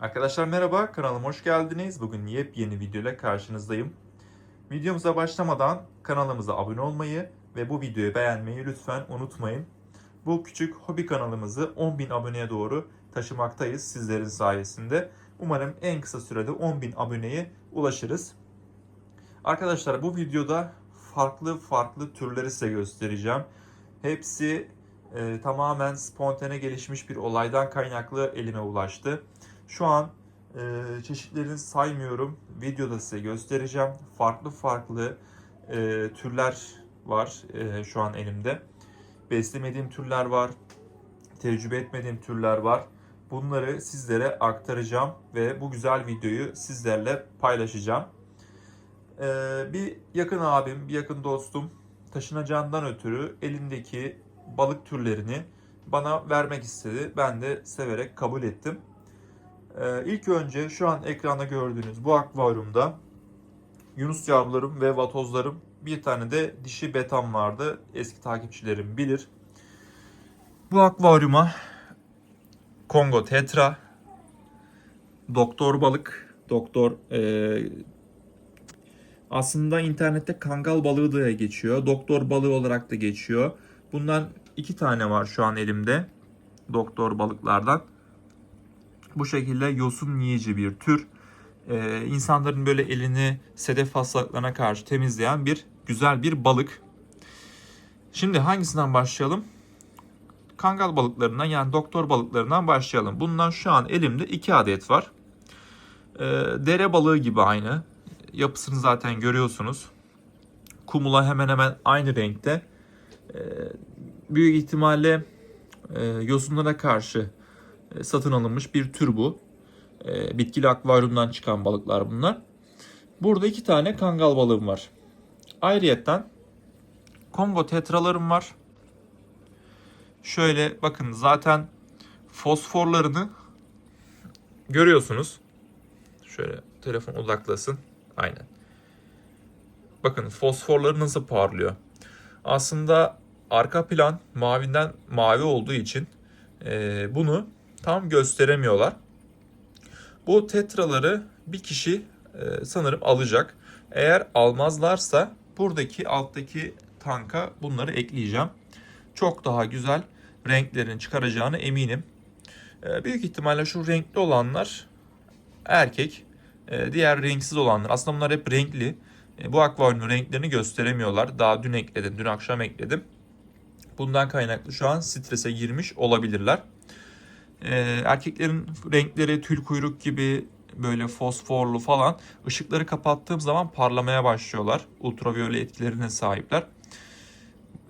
Arkadaşlar merhaba, kanalıma hoş geldiniz. Bugün yepyeni video ile karşınızdayım. Videomuza başlamadan kanalımıza abone olmayı ve bu videoyu beğenmeyi lütfen unutmayın. Bu küçük hobi kanalımızı 10.000 aboneye doğru taşımaktayız sizlerin sayesinde. Umarım en kısa sürede 10.000 aboneye ulaşırız. Arkadaşlar bu videoda farklı farklı türleri size göstereceğim. Hepsi e, tamamen spontane gelişmiş bir olaydan kaynaklı elime ulaştı. Şu an e, çeşitlerini saymıyorum. Videoda size göstereceğim. Farklı farklı e, türler var e, şu an elimde. Beslemediğim türler var. Tecrübe etmediğim türler var. Bunları sizlere aktaracağım ve bu güzel videoyu sizlerle paylaşacağım. E, bir yakın abim, bir yakın dostum taşınacağından ötürü elindeki balık türlerini bana vermek istedi. Ben de severek kabul ettim. Ee, ilk önce şu an ekranda gördüğünüz bu akvaryumda Yunus yavrularım ve vatozlarım bir tane de dişi betam vardı. Eski takipçilerim bilir. Bu akvaryuma Kongo tetra, doktor balık, doktor e, aslında internette kangal balığı diye geçiyor. Doktor balığı olarak da geçiyor. Bundan iki tane var şu an elimde. Doktor balıklardan. Bu şekilde yosun yiyici bir tür. Ee, insanların böyle elini sedef hastalıklarına karşı temizleyen bir güzel bir balık. Şimdi hangisinden başlayalım? Kangal balıklarından yani doktor balıklarından başlayalım. Bundan şu an elimde iki adet var. Ee, dere balığı gibi aynı. Yapısını zaten görüyorsunuz. Kumula hemen hemen aynı renkte. Ee, büyük ihtimalle e, yosunlara karşı satın alınmış bir tür bu. E, Bitkili akvaryumdan çıkan balıklar bunlar. Burada iki tane kangal balığım var. Ayrıyetten Kongo tetralarım var. Şöyle bakın zaten fosforlarını görüyorsunuz. Şöyle telefon odaklasın. Aynen. Bakın fosforları nasıl parlıyor. Aslında arka plan mavinden mavi olduğu için e, bunu tam gösteremiyorlar. Bu tetraları bir kişi e, sanırım alacak. Eğer almazlarsa buradaki alttaki tanka bunları ekleyeceğim. Çok daha güzel renklerini çıkaracağını eminim. E, büyük ihtimalle şu renkli olanlar erkek. E, diğer renksiz olanlar aslında bunlar hep renkli. Bu akvaryumun renklerini gösteremiyorlar. Daha dün ekledim, dün akşam ekledim. Bundan kaynaklı şu an strese girmiş olabilirler. Ee, erkeklerin renkleri tül kuyruk gibi böyle fosforlu falan ışıkları kapattığım zaman parlamaya başlıyorlar. Ultraviyole etkilerine sahipler.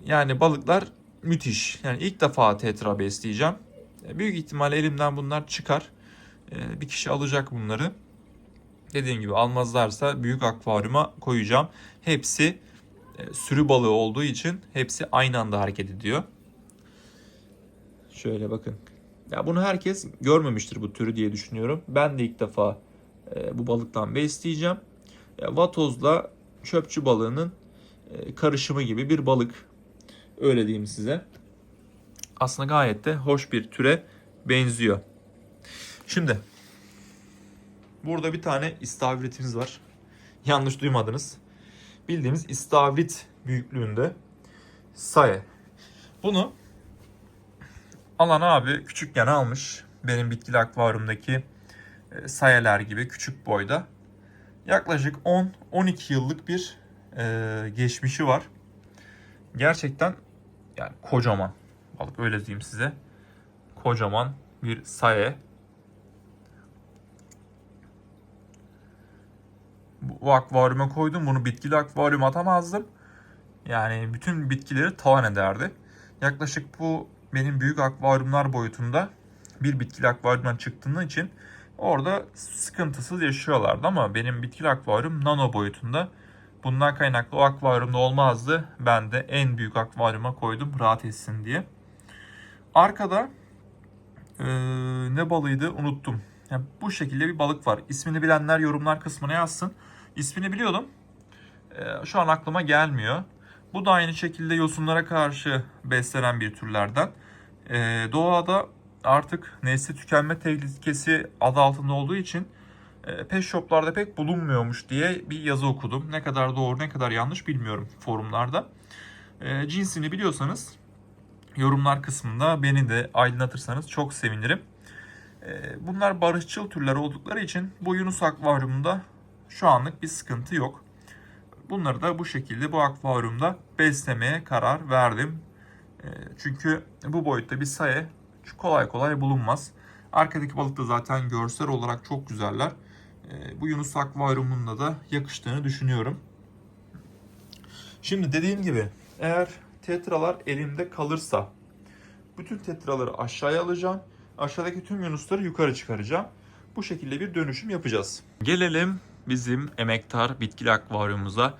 Yani balıklar müthiş. Yani ilk defa tetra besleyeceğim. Ee, büyük ihtimalle elimden bunlar çıkar. Ee, bir kişi alacak bunları. Dediğim gibi almazlarsa büyük akvaryuma koyacağım. Hepsi e, sürü balığı olduğu için hepsi aynı anda hareket ediyor. Şöyle bakın. Ya bunu herkes görmemiştir bu türü diye düşünüyorum. Ben de ilk defa e, bu balıktan besleyeceğim. E, vatozla çöpçü balığının e, karışımı gibi bir balık. Öyle diyeyim size. Aslında gayet de hoş bir türe benziyor. Şimdi burada bir tane istavritimiz var. Yanlış duymadınız. Bildiğimiz istavrit büyüklüğünde saye. Bunu alan abi küçükken almış. Benim bitkili akvaryumdaki e, sayeler gibi küçük boyda. Yaklaşık 10-12 yıllık bir e, geçmişi var. Gerçekten yani kocaman balık öyle diyeyim size. Kocaman bir saye. Bu akvaryuma koydum. Bunu bitkili akvaryuma atamazdım. Yani bütün bitkileri tavan ederdi. Yaklaşık bu benim büyük akvaryumlar boyutunda bir bitkili akvaryumdan çıktığının için orada sıkıntısız yaşıyorlardı ama benim bitkili akvaryum nano boyutunda. Bundan kaynaklı o akvaryumda olmazdı. Ben de en büyük akvaryuma koydum rahat etsin diye. Arkada ee, ne balıydı unuttum. Yani bu şekilde bir balık var. İsmini bilenler yorumlar kısmına yazsın. İsmini biliyordum. Ee, şu an aklıma gelmiyor. Bu da aynı şekilde yosunlara karşı beslenen bir türlerden. Ee, doğada artık nesli tükenme tehlikesi adı altında olduğu için e, pet shoplarda pek bulunmuyormuş diye bir yazı okudum. Ne kadar doğru ne kadar yanlış bilmiyorum forumlarda. E, cinsini biliyorsanız yorumlar kısmında beni de aydınlatırsanız çok sevinirim. E, bunlar barışçıl türler oldukları için bu Yunus akvaryumunda şu anlık bir sıkıntı yok. Bunları da bu şekilde bu akvaryumda beslemeye karar verdim. E, çünkü bu boyutta bir saye kolay kolay bulunmaz. Arkadaki balık da zaten görsel olarak çok güzeller. E, bu Yunus akvaryumunda da yakıştığını düşünüyorum. Şimdi dediğim gibi eğer tetralar elimde kalırsa bütün tetraları aşağıya alacağım. Aşağıdaki tüm yunusları yukarı çıkaracağım. Bu şekilde bir dönüşüm yapacağız. Gelelim bizim emektar bitkili akvaryumumuza.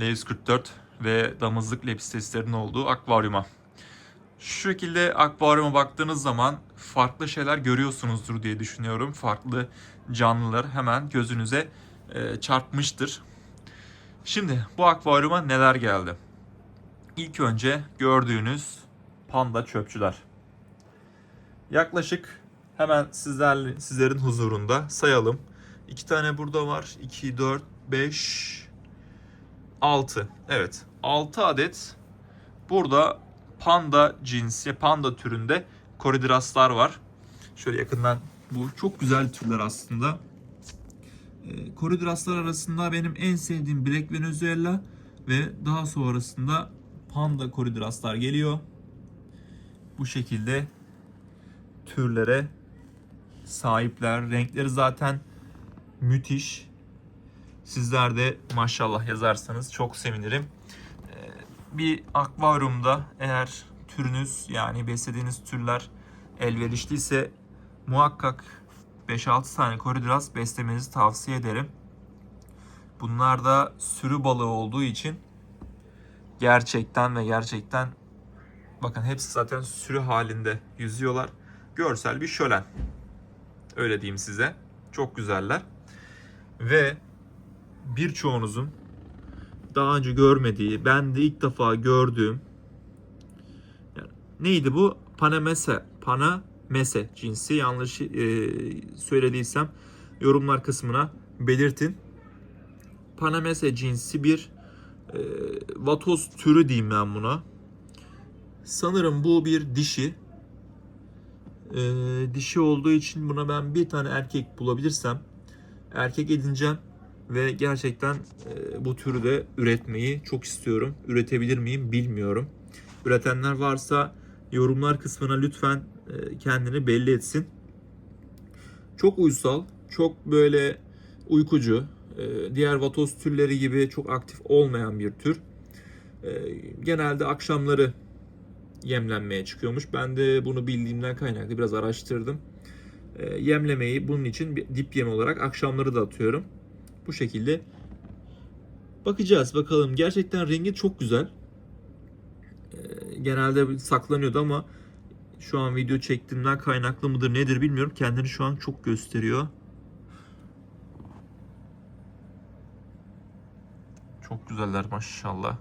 Levis 44 ve damızlık lepisteslerinin olduğu akvaryuma. Şu şekilde akvaryuma baktığınız zaman farklı şeyler görüyorsunuzdur diye düşünüyorum. Farklı canlılar hemen gözünüze e, çarpmıştır. Şimdi bu akvaryuma neler geldi? İlk önce gördüğünüz panda çöpçüler. Yaklaşık hemen sizlerle, sizlerin huzurunda sayalım. İki tane burada var. 2, 4, 5, 6. Evet 6 adet burada panda cinsi, panda türünde koridraslar var. Şöyle yakından bu çok güzel türler aslında. E, koridraslar arasında benim en sevdiğim Black Venezuela ve daha sonrasında panda koridraslar geliyor. Bu şekilde türlere sahipler. Renkleri zaten müthiş. Sizler de maşallah yazarsanız çok sevinirim. Ee, Bir akvaryumda eğer türünüz yani beslediğiniz türler elverişliyse muhakkak 5-6 tane koridras beslemenizi tavsiye ederim. Bunlar da sürü balığı olduğu için gerçekten ve gerçekten bakın hepsi zaten sürü halinde yüzüyorlar. Görsel bir şölen. Öyle diyeyim size. Çok güzeller. Ve birçoğunuzun daha önce görmediği, ben de ilk defa gördüğüm neydi bu? Panamese, Panamese cinsi yanlış e, söylediysem yorumlar kısmına belirtin. Panamese cinsi bir e, vatoz türü diyeyim ben buna. Sanırım bu bir dişi. E, dişi olduğu için buna ben bir tane erkek bulabilirsem erkek edineceğim ve gerçekten e, bu türü de üretmeyi çok istiyorum. Üretebilir miyim bilmiyorum. Üretenler varsa yorumlar kısmına lütfen e, kendini belli etsin. Çok uysal, çok böyle uykucu, e, diğer vatoz türleri gibi çok aktif olmayan bir tür. E, genelde akşamları yemlenmeye çıkıyormuş. Ben de bunu bildiğimden kaynaklı biraz araştırdım. E, yemlemeyi bunun için bir dip yem olarak akşamları da atıyorum. Bu şekilde bakacağız bakalım. Gerçekten rengi çok güzel. E, genelde saklanıyordu ama şu an video çektiğimden kaynaklı mıdır nedir bilmiyorum. Kendini şu an çok gösteriyor. Çok güzeller maşallah.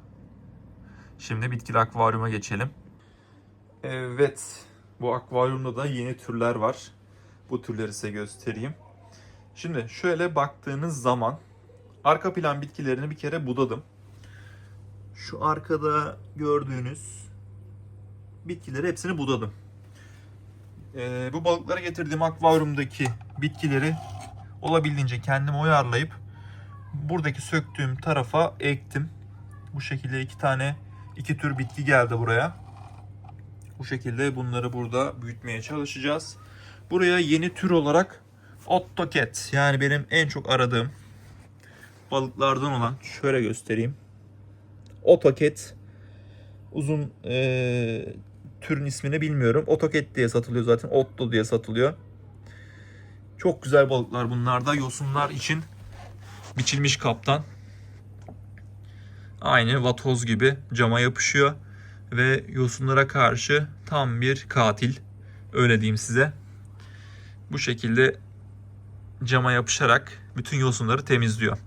Şimdi bitkili akvaryuma geçelim. Evet. Bu akvaryumda da yeni türler var. Bu türleri size göstereyim. Şimdi şöyle baktığınız zaman arka plan bitkilerini bir kere budadım. Şu arkada gördüğünüz bitkileri hepsini budadım. Ee, bu balıklara getirdiğim akvaryumdaki bitkileri olabildiğince kendim uyarlayıp buradaki söktüğüm tarafa ektim. Bu şekilde iki tane iki tür bitki geldi buraya. Bu şekilde bunları burada büyütmeye çalışacağız. Buraya yeni tür olarak Ottoket yani benim en çok aradığım balıklardan olan şöyle göstereyim. Otoket uzun e, türün ismini bilmiyorum. Otoket diye satılıyor zaten. Otto diye satılıyor. Çok güzel balıklar bunlar da yosunlar için biçilmiş kaptan. Aynı vatoz gibi cama yapışıyor ve yosunlara karşı tam bir katil. Öyle diyeyim size. Bu şekilde cama yapışarak bütün yosunları temizliyor.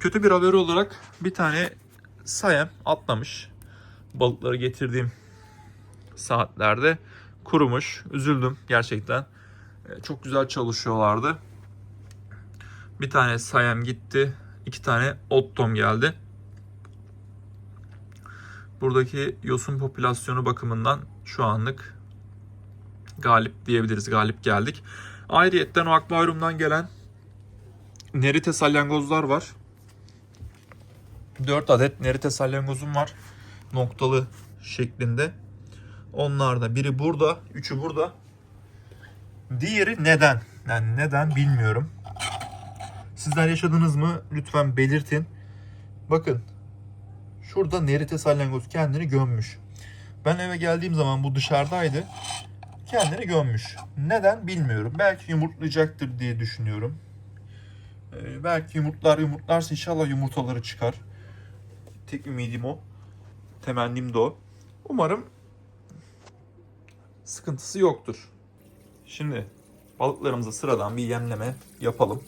Kötü bir haber olarak bir tane sayem atlamış. Balıkları getirdiğim saatlerde kurumuş. Üzüldüm gerçekten. E, Çok güzel çalışıyorlardı. Bir tane Sayem gitti. iki tane Ottom geldi. Buradaki yosun popülasyonu bakımından şu anlık galip diyebiliriz. Galip geldik. Ayrıyetten o akvaryumdan gelen nerite salyangozlar var. 4 adet nerite salyangozum var. Noktalı şeklinde. Onlar da biri burada, üçü burada. Diğeri neden? Yani neden bilmiyorum. Sizler yaşadınız mı? Lütfen belirtin. Bakın. Şurada nerite salyangoz kendini gömmüş. Ben eve geldiğim zaman bu dışarıdaydı. Kendini gömmüş. Neden bilmiyorum. Belki yumurtlayacaktır diye düşünüyorum. Ee, belki yumurtlar yumurtlarsa inşallah yumurtaları çıkar. Tek ümidim o. Temennim de o. Umarım sıkıntısı yoktur. Şimdi balıklarımıza sıradan bir yemleme yapalım.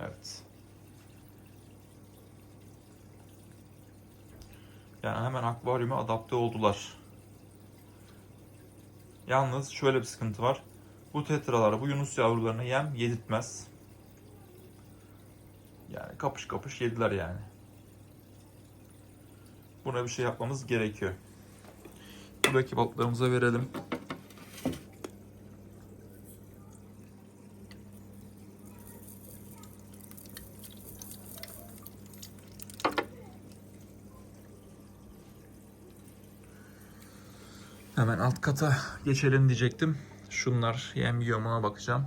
Evet. Yani akvaryuma adapte oldular. Yalnız şöyle bir sıkıntı var. Bu tetralara, bu yunus yavrularına yem yedirtmez. Yani kapış kapış yediler yani. Buna bir şey yapmamız gerekiyor. Buradaki balıklarımıza verelim. Hemen alt kata geçelim diyecektim. Şunlar yem yiyor mu ona bakacağım.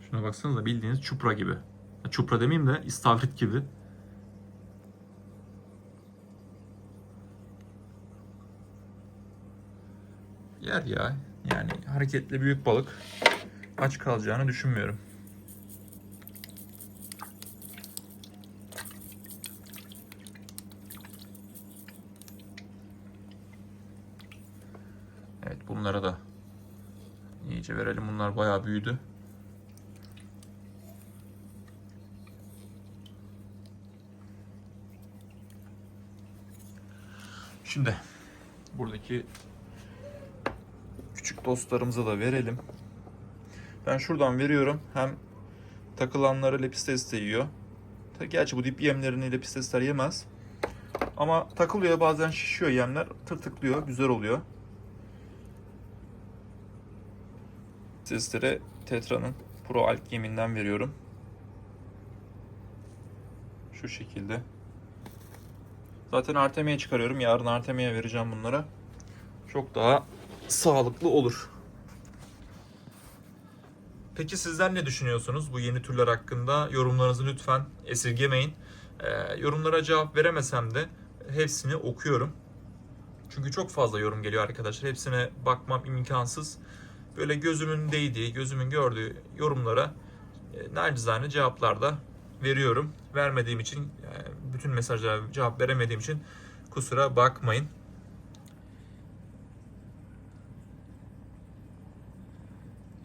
Şuna baksanıza bildiğiniz çupra gibi. Çupra demeyeyim de istavrit gibi. Yer ya. Yani hareketli büyük balık aç kalacağını düşünmüyorum. Evet bunlara da iyice verelim. Bunlar bayağı büyüdü. Şimdi buradaki küçük dostlarımıza da verelim. Ben şuradan veriyorum. Hem takılanları lepistes de yiyor. Gerçi bu dip yemlerini lepistesler yemez. Ama takılıyor bazen şişiyor yemler. Tırtıklıyor. Güzel oluyor. Sizlere Tetra'nın Pro Alk yeminden veriyorum. Şu şekilde. Zaten Artemia'ya çıkarıyorum. Yarın Artemia'ya vereceğim bunlara. Çok daha sağlıklı olur. Peki sizler ne düşünüyorsunuz bu yeni türler hakkında? Yorumlarınızı lütfen esirgemeyin. Ee, yorumlara cevap veremesem de hepsini okuyorum. Çünkü çok fazla yorum geliyor arkadaşlar. Hepsine bakmam imkansız. Böyle gözümün değdiği, gözümün gördüğü yorumlara e, nacizane cevaplar da veriyorum. Vermediğim için, yani bütün mesajlara cevap veremediğim için kusura bakmayın.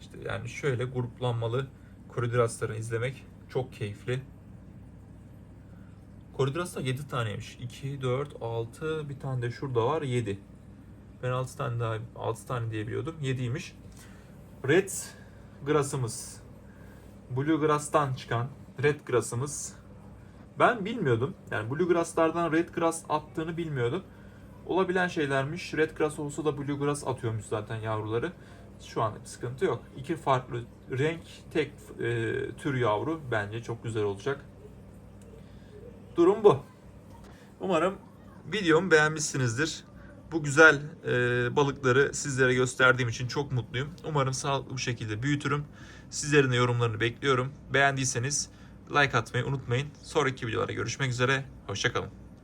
İşte yani şöyle gruplanmalı koridrasları izlemek çok keyifli. Koridraslar 7 taneymiş. 2, 4, 6, bir tane de şurada var 7. Ben 6 tane daha 6 tane diye biliyordum. 7'ymiş. Red grass'ımız. Blue grass'tan çıkan red grass'ımız. Ben bilmiyordum. Yani blue grass'lardan red grass attığını bilmiyordum. Olabilen şeylermiş. Red grass olsa da blue grass atıyormuş zaten yavruları. Şu anda bir sıkıntı yok. İki farklı renk, tek e, tür yavru bence çok güzel olacak. Durum bu. Umarım videomu beğenmişsinizdir. Bu güzel e, balıkları sizlere gösterdiğim için çok mutluyum. Umarım sağlıklı bir şekilde büyütürüm. Sizlerin de yorumlarını bekliyorum. Beğendiyseniz like atmayı unutmayın. Sonraki videolarda görüşmek üzere. Hoşçakalın.